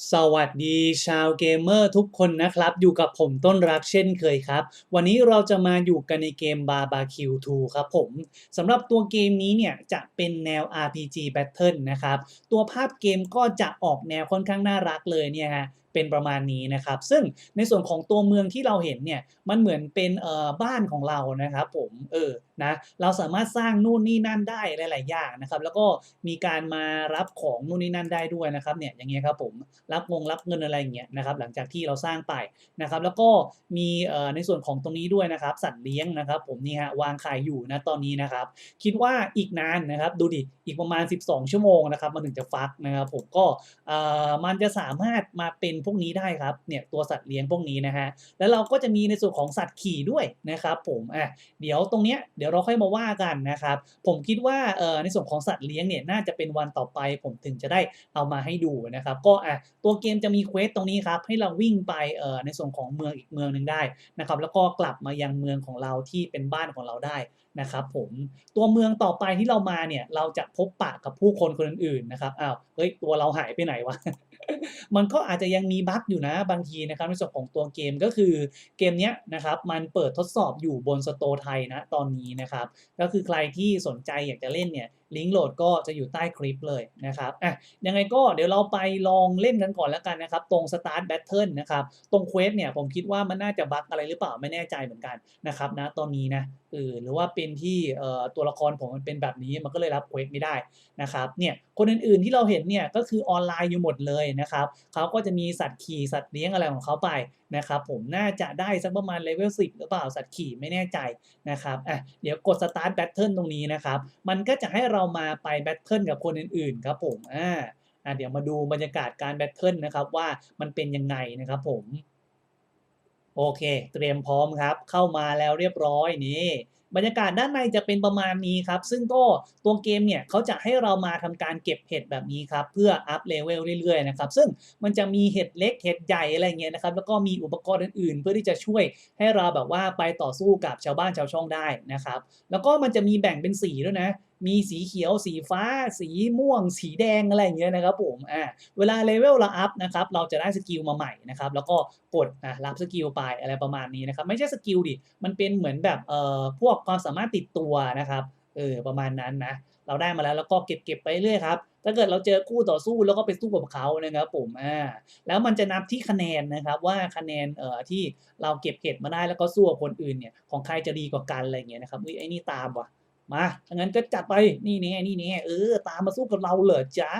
สวัสดีชาวเกมเมอร์ทุกคนนะครับ อยู่กับผมต้นรักเช่นเคยครับ วันนี้เราจะมาอยู่กันในเกม Barbecue 2 ครับผมสำหรับตัวเกมนี้เนี่ยจะเป็นแนว RPG Battle นะครับ ตัวภาพเกมก็จะออกแนวค่อนข้างน่ารักเลยเนี่ยฮะ เป็นประมาณนี้นะครับ ซึ่งในส่วนของตัวเมืองที่เราเห็นเนี่ยมันเหมือนเป็นเอ่อบ้านของเรานะครับผมเออนะเราสามารถสร้างนู่นนี่นั่นได้หลาย ๆ อย่างนะครับ แล้วก็มีการมารับของนู่นนี่นั่นได้ด้วยนะครับเนี่ยอย่างเงี้ยครับผมรับงงรับเงินอะไรอย่างเงี้ยนะครับหลังจากที่เราสร้างไปนะครับ แล้วก็มีเอ่อในส่วนของตรงนี้ด้วยนะครับ สัตว์เลี้ยงนะครับ ผมนี่ฮะวางขายอยู่นะตอนนี้นะครับ คิดว่าอีกนานนะครับ ดูดิอีกประมาณ 12 ชั่วโมงนะครับมันถึงจะฟักนะครับ ผมก็เอ่อมันจะสามารถมาเป็นพวกนี้ได้ครับเนี่ยตัวสัตว์เลี้ยงพวกนี้นะฮะแล้วเราก็จะมีในส่วนของสัตว์ขี่ด้วยนะครับผมอะเดี๋ยวตรงเนี้ยเดี๋ยวเราค่อยมาว่ากันนะครับผมคิดว่าเอ่อในส่วนของสัตว์เลี้ยงเนี่ยน่าจะเป็นวันต่อไป ผมถึงจะได้เอามาให้ดูนะครับก็อะตัวเกมจะมีเควสตรงนี้ครับให้เราวิ่งไปเอ่อในส่วนของเมืองอีกเมืองหนึ่งได้นะครับแล้วก็กลับมายังเมืองของเราที่เป็นบ้านของเราได้นะครับผมตัวเมืองต่อไปที่เรามาเนี่ยเราจะพบปะกับผู้คนคนอื่นๆนะครับอ้าวเฮ้ยตัวเราหายไปไหนวะมันก็อาจจะยังมีบั๊กอยู่นะบางทีนะครับในส่วนของตัวเกมก็คือเกมเนี้ยนะครับมันเปิดทดสอบอยู่บนสโตไทยนะตอนนี้นะครับก็คือใครที่สนใจอยากจะเล่นเนี่ย ลิงก์โหลดก็จะอยู่ใต้คลิปเลยนะครับอะยังไงก็เดี๋ยวเราไปลองเล่นกันก่อนแล้วกันนะครับ ตรง Start Battle นะครับ ตรงเควสเนี่ยผมคิดว่ามันน่าจะบั๊กอะไรหรือเปล่าไม่แน่ใจเหมือนกันนะครับนะตอนนี้นะเออหรือว่าเป็นที่เอ่อตัวละครผมมันเป็นแบบนี้มันก็เลยรับเควสไม่ได้นะครับเนี่ยคนอื่นๆที่เราเห็นเนี่ยก็คือออนไลน์อยู่หมดเลยนะครับเขาก็จะมีสัตว์ขี่สัตว์เลี้ยงอะไรของเขาไปนะครับผมน่าจะได้สักประมาณเลเวล10 หรือเปล่าสัตว์ขี่ไม่แน่ใจนะครับอะเดี๋ยวกด Start Battle ตรงนี้นะครับมันก็จะให้เราามาไปแบทเทิลกับคนอื่นๆครับผมอ่าอะเดี๋ยวมาดูบรรยากาศการแบทเทิลนะครับว่ามันเป็นยังไงนะครับผมโอเค เตรียมพร้อมครับ เข้ามาแล้วเรียบร้อยนี่บรรยากาศด้านในจะเป็นประมาณนี้ครับ ซึ่งก็ตัวเกมเนี่ยเขาจะให้เรามาทำการเก็บเห็ดแบบนี้ครับเพื่ออัพเลเวลเรื่อยๆนะครับ ซึ่งมันจะมีเห็ดเล็กเห็ดใหญ่อะไรเงี้ยนะครับ แล้วก็มีอุปกรณ์อื่นๆ เพื่อที่จะช่วยให้เราแบบว่าไปต่อสู้กับชาวบ้านชาวช่องได้นะครับ แล้วก็มันจะมีแบ่งเป็นสีด้วยนะ มีสีเขียว สีฟ้า สีม่วง สีแดงอะไรอย่างเงี้ยนะครับผมอ่าเวลาเลเวลเราอัพนะครับเราจะได้สกิลมาใหม่นะครับแล้วก็กดอะรับสกิลไปอะไรประมาณนี้นะครับไม่ใช่สกิลดิมันเป็นเหมือนแบบเอ่อพวกความสามารถติดตัวนะครับเออประมาณนั้นนะเราได้มาแล้วแล้วก็เก็บเก็บไปเรื่อยครับถ้าเกิดเราเจอคู่ต่อสู้แล้วก็ไปสู้กับเขานะครับผมอ่าแล้วมันจะนับที่คะแนนนะครับว่าคะแนนเอ่อที่เราเก็บเห็ดมาได้แล้วก็สู้กับคนอื่นเนี่ยของใครจะดีกว่ากันอะไรอย่างเงี้ยนะครับอุ้ยไอ้นี่ตามว่ะ มาถ้างั้นก็จัดไป นี่แน่นี่แน่เออ ตามมาสู้กับเราเหรอจ๊ะ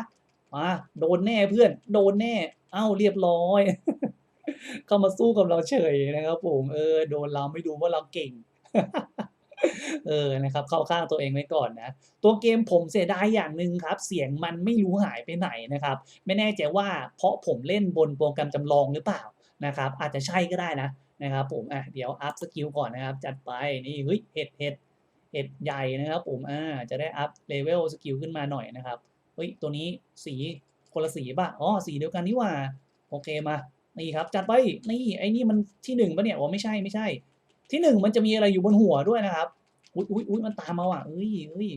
มา โดนแน่เพื่อน โดนแน่ เอ้าเรียบร้อย เข้ามาสู้กับเราเฉยนะครับผมเออ โดนเราไม่ดูว่าเราเก่ง เออ นะครับ เข้าข้างตัวเองไว้ก่อนนะ ตัวเกมผมเสียดายอย่างหนึ่งครับ เสียงมันไม่รู้หายไปไหนนะครับ ไม่แน่ใจว่าเพราะผมเล่นบนโปรแกรมจำลองหรือเปล่านะครับ อาจจะใช่ก็ได้นะนะครับผมอะเดี๋ยวอัพสกิลก่อนนะครับ จัดไป นี่เฮ้ยเห็ดเห็ด เห็ดใหญ่นะครับผมอ่าจะได้อัพเลเวลสกิลขึ้นมาหน่อยนะครับเฮ้ยตัวนี้สีคนละสีป่ะอ๋อสีเดียวกันนี่ว่าโอเคมานี่ครับจัดไปนี่ไอ้นี่มันที่หนึ่งป่ะเนี่ยอ๋อไม่ใช่ไม่ใช่ ที่หนึ่งมันจะมีอะไรอยู่บนหัวด้วยนะครับอุ๊ยอุ๊ยอุ๊ยมันตามมาว่ะเอ้ยเอ้ย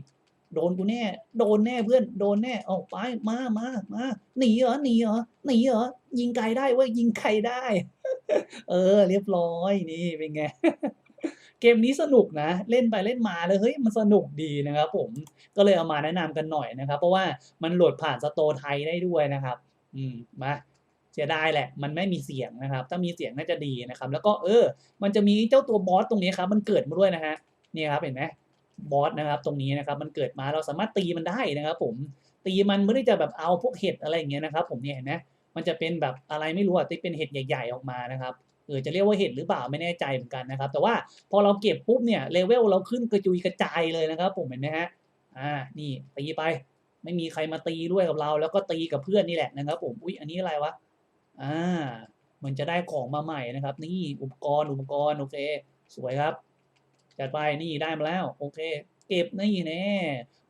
โดนกูแน่ โดนแน่เพื่อน โดนแน่เอาไป มา มา มา หนีเหรอ หนีเหรอ หนีเหรอ ยิงไกลได้เว้ย ยิงไกลได้ เออ เรียบร้อย นี่เป็นไง เกมนี้สนุกนะ เล่นไปเล่นมาเลยเฮ้ยมันสนุกดีนะครับผมก็เลยเอามาแนะนำกันหน่อยนะครับ เพราะว่ามันโหลดผ่านสโตร์ไทยได้ด้วยนะครับ อืมมาเสียดายแหละ มันไม่มีเสียงนะครับ ถ้ามีเสียงน่าจะดีนะครับ แล้วก็เออ มันจะมีเจ้าตัวบอสตรงนี้ครับ มันเกิดมาด้วยนะฮะนี่ครับเห็นไหมบอสนะครับ ตรงนี้นะครับ มันเกิดมาเราสามารถตีมันได้นะครับ ผมตีมันไม่ได้จะแบบเอาพวกเห็ดอะไรอย่างเงี้ยนะครับ ผมเนี่ยเห็นไหมมันจะเป็นแบบอะไรไม่รู้อะที่เป็นเห็ดใหญ่ ๆออกมานะครับ เออจะเรียกว่าเห็ดหรือเปล่าไม่แน่ใจเหมือนกันนะครับ แต่ว่าพอเราเก็บปุ๊บเนี่ยเลเวลเราขึ้นกระจุยกระจายเลยนะครับ ผมเห็นไหมฮะอ่านี่ตีไป ไม่มีใครมาตีด้วยกับเรา แล้วก็ตีกับเพื่อนนี่แหละนะครับ ผมอุ๊ยอันนี้อะไรวะอ่ามันจะได้ของมาใหม่นะครับ นี่อุปกรณ์อุปกรณ์โอเค สวยครับจัดไปนี่ได้มาแล้วโอเค เก็บนี่แน่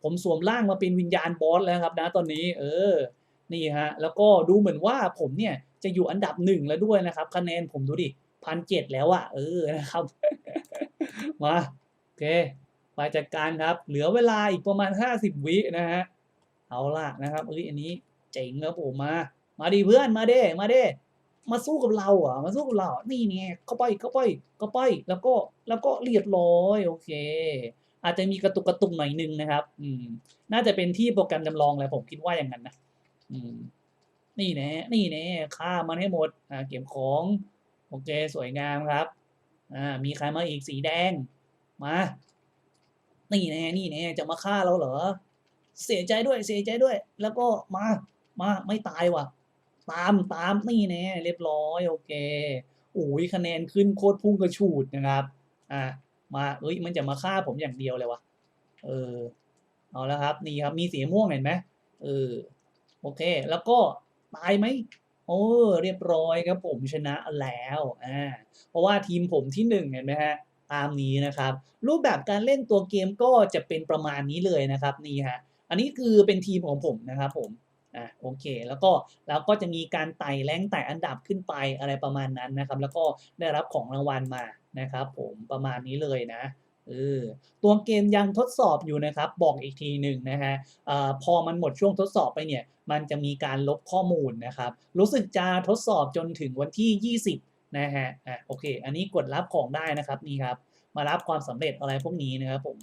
ผมสวมร่างมาเป็นวิญญาณบอสแล้วครับนะตอนนี้ เออ นี่ฮะ แล้วก็ดูเหมือนว่าผมเนี่ย จะอยู่อันดับหนึ่งแล้วด้วยนะครับ คะแนนผมดูดิพันเจ็ดแล้วอะเออนะครับ มาโอเคไปจัดการครับ เหลือเวลาอีกประมาณห้าสิบวินะฮะเอาล่ะนะครับเอ้ยอันนี้เจ๋งครับผมมา มาดิเพื่อนมาเด้มาเด้มาสู้กับเราอะมาสู้กับเรา นี่เนี่ยเข้าไปเข้าไปเข้าไปแล้วก็แล้วก็เรียบร้อยโอเค อาจจะมีกระตุกกระตุกหน่อยนึงนะครับ อืม น่าจะเป็นที่โปรแกรมจำลองแหละผมคิดว่าอย่างนั้นนะ อืม นี่แน่นี่แน่ฆ่ามันให้หมดอ่าเก็บของโอเคสวยงามครับอ่ามีใครมาอีกสีแดงมานี่แน่นี่แน่จะมาฆ่าเราเหรอ เสียใจด้วยเสียใจด้วย แล้วก็มามาไม่ตายว่ะ ตามตามนี่แน่เรียบร้อยโอเคโอ้ยคะแนนขึ้นโคตรพุ่งกระฉูดนะครับอ่ามาเอ้ยมันจะมาฆ่าผมอย่างเดียวเลยวะเออเอาแล้วครับนี่ครับมีสีม่วงเห็นไหมเออโอเค แล้วก็ ตายไหมโอ้เรียบร้อยครับผมชนะแล้วอ่าเพราะว่าทีมผมที่หนึ่งเห็นไหมฮะตามนี้นะครับ รูปแบบการเล่นตัวเกมก็จะเป็นประมาณนี้เลยนะครับนี่ฮะอันนี้คือเป็นทีมของผมนะครับผมอ่าโอเค แล้วก็แล้วก็จะมีการไต่แรงไต่อันดับขึ้นไปอะไรประมาณนั้นนะครับ แล้วก็ได้รับของรางวัลมานะครับ ผมประมาณนี้เลยนะ เออตัวเกมยังทดสอบอยู่นะครับ บอกอีกทีหนึ่งนะฮะอพอมันหมดช่วงทดสอบไปเนี่ย มันจะมีการลบข้อมูลนะครับ รู้สึกจะทดสอบจนถึงวันที่ 20 นะฮะ อะโอเค อันนี้กดรับของได้นะครับนี่ครับ มารับความสำเร็จอะไรพวกนี้นะครับผม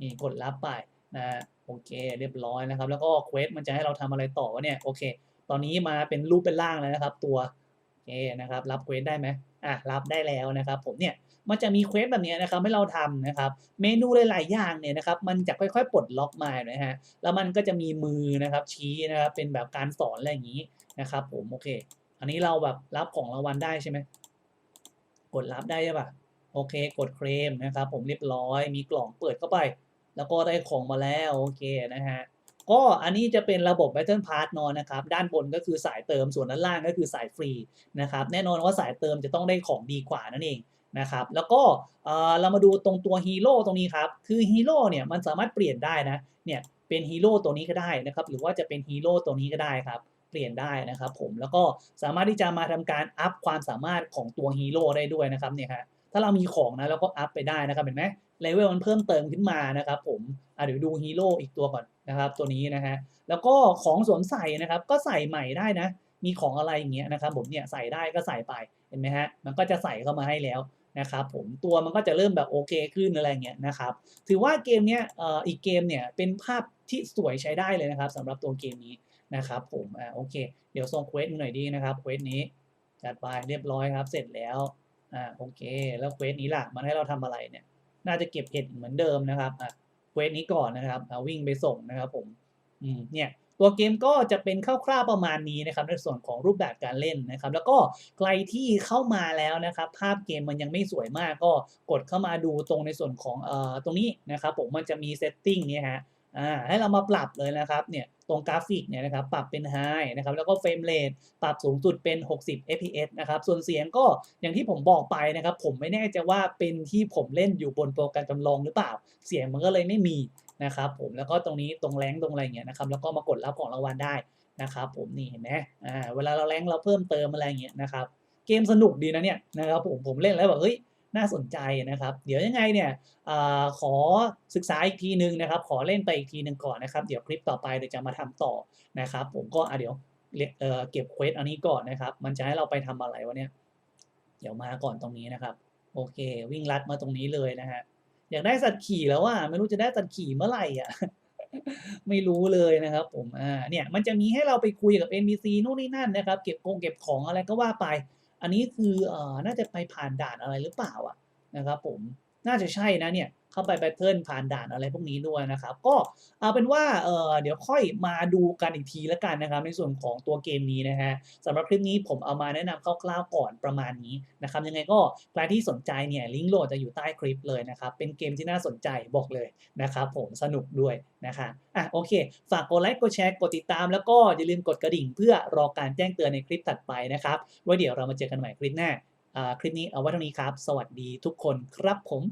นี่กดรับไปนะฮะโอเค เรียบร้อยนะครับ แล้วก็เควสมันจะให้เราทำอะไรต่อวะเนี่ย โอเค ตอนนี้มาเป็นรูปเป็นร่างแล้วนะครับ ตัว โอเคนะครับ รับเควสได้ไหมอะ รับได้แล้วนะครับ ผมเนี่ย มันจะมีเควสแบบนี้นะครับให้เราทำนะครับเมนูหลายๆอย่างเนี่ยนะครับมันจะค่อยๆปลดล็อกมานะฮะแล้วมันก็จะมีมือนะครับชี้นะครับเป็นแบบการสอนอะไรอย่างนี้นะครับผมโอเค อันนี้เราแบบรับของรางวัลได้ใช่ไหมกดรับได้ใช่ปะโอเค กดเคลมนะครับผมเรียบร้อยมีกล่องเปิดเข้าไป แล้วก็ได้ของมาแล้วโอเคนะฮะก็อันนี้จะเป็นระบบ Battle Pass นอนนะครับ ด้านบนก็คือสายเติมส่วนด้านล่างก็คือสายฟรีนะครับ แน่นอนว่าสายเติมจะต้องได้ของดีกว่านั่นเอง นะครับแล้วก็เรามาดูตรงตัวฮีโร่ตรงนี้ครับคือฮีโร่เนี่ยมันสามารถเปลี่ยนได้นะเนี่ยเป็นฮีโร่ตัวนี้ก็ได้นะครับหรือว่าจะเป็นฮีโร่ตัวนี้ก็ได้ครับเปลี่ยนได้นะครับผมแล้วก็สามารถที่จะมาทำการอัพความสามารถของตัวฮีโร่ได้ด้วยนะครับเนี่ยฮะถ้าเรามีของนะเราก็อัพไปได้นะครับเห็นไหมเลเวลมันเพิ่มเติมขึ้นมานะครับผมอะเดี๋ยวดูฮีโร่อีกตัวก่อนนะครับตัวนี้นะฮะแล้วก็ของสวมใส่นะครับก็ใส่ใหม่ได้นะ มีของอะไรอย่างเงี้ยนะครับผมเนี่ยใส่ได้ก็ใส่ไปเห็นไหมฮะมันก็จะใส่เข้ามาให้แล้วนะครับผมตัวมันก็จะเริ่มแบบโอเคขึ้นอะไรเงี้ยนะครับถือว่าเกมเนี้ยเอ่ออีกเกมเนี่ยเป็นภาพที่สวยใช้ได้เลยนะครับสำหรับตัวเกมนี้นะครับผมอ่าโอเค เดี๋ยวส่งเควสหน่อยดีนะครับเควสนี้จัดไปเรียบร้อยครับเสร็จแล้วอ่าโอเค แล้วเควสนี้ล่ะมันให้เราทำอะไรเนี่ย น่าจะเก็บเห็ดเหมือนเดิมนะครับอะเควสนี้ก่อนนะครับเอาวิ่งไปส่งนะครับผมอืมเนี่ย ตัวเกมก็จะเป็นคร่าวๆประมาณนี้นะครับในส่วนของรูปแบบการเล่นนะครับ แล้วก็ใครที่เข้ามาแล้วนะครับภาพเกมมันยังไม่สวยมากก็กดเข้ามาดูตรงในส่วนของเอ่อตรงนี้นะครับผมมันจะมีเซตติ้งนี่ฮะอ่าให้เรามาปรับเลยนะครับเนี่ยตรงกราฟิกเนี่ยนะครับปรับเป็น High นะครับแล้วก็เฟรมเรทปรับสูงสุดเป็น 60 fps นะครับส่วนเสียงก็อย่างที่ผมบอกไปนะครับ ผมไม่แน่ใจว่าเป็นที่ผมเล่นอยู่บนโปรแกรมจำลองหรือเปล่า เสียงมันก็เลยไม่มี นะครับผมแล้วก็ตรงนี้ตรงแรงตรงอะไรเงี้ยนะครับแล้วก็มากดรับของรางวัลได้นะครับ ผมนี่เห็นไหมอ่าเวลาเราแรงเราเพิ่มเติมอะไรเงี้ยนะครับเกมสนุกดีนะเนี่ยนะครับผมผมเล่นแล้วแบบเฮ้ยน่าสนใจนะครับ เดี๋ยวยังไงเนี่ยอขอศึกษาอีกทีนึงนะครับ ขอเล่นไปอีกทีหนึ่งก่อนนะครับ เดี๋ยวคลิปต่อไปเดี๋ยวจะมาทำต่อนะครับ ผมก็เดี๋ยวเเก็บเควสอันนี้ก่อนนะครับ มันจะให้เราไปทำอะไรวะเนี่ย เดี๋ยวมาก่อนตรงนี้นะครับ โอเค วิ่งลัดมาตรงนี้เลยนะฮะ อยากได้สัตว์ขี่แล้วว่ะไม่รู้จะได้สัตว์ขี่เมื่อไหร่อะไม่รู้เลยนะครับผมอ่าเนี่ยมันจะมีให้เราไปคุยกับ NPC นู่นนี่นั่นนะครับ เก็บกงเก็บของอะไรก็ว่าไป อันนี้คือเอ่อน่าจะไปผ่านด่านอะไรหรือเปล่าอะนะครับผมน่าจะใช่นะเนี่ย เข้าไปแบทเทิลผ่านด่านอะไรพวกนี้ด้วยนะครับ ก็เอาเป็นว่าเออเดี๋ยวค่อยมาดูกันอีกทีล้วกันนะครับ ในส่วนของตัวเกมนี้นะฮะสำหรับคลิปนี้ผมเอามาแนะนำคร่าวๆก่อนประมาณนี้นะครับ ยังไงก็ใครที่สนใจเนี่ยลิงก์โหลดจะอยู่ใต้คลิปเลยนะครับ เป็นเกมที่น่าสนใจบอกเลยนะครับผมสนุกด้วยนะคะอะโอเค ฝากกดไลค์กดแชร์กดติดตาม แล้วก็อย่าลืมกดกระดิ่ง เพื่อรอการแจ้งเตือนในคลิปถัดไปนะครับไว้เดี๋ยวเรามาเจอกันใหม่คลิปหน้าคลิปนี้เอาไว้เท่านี้ครับ สวัสดีทุกคนครับผม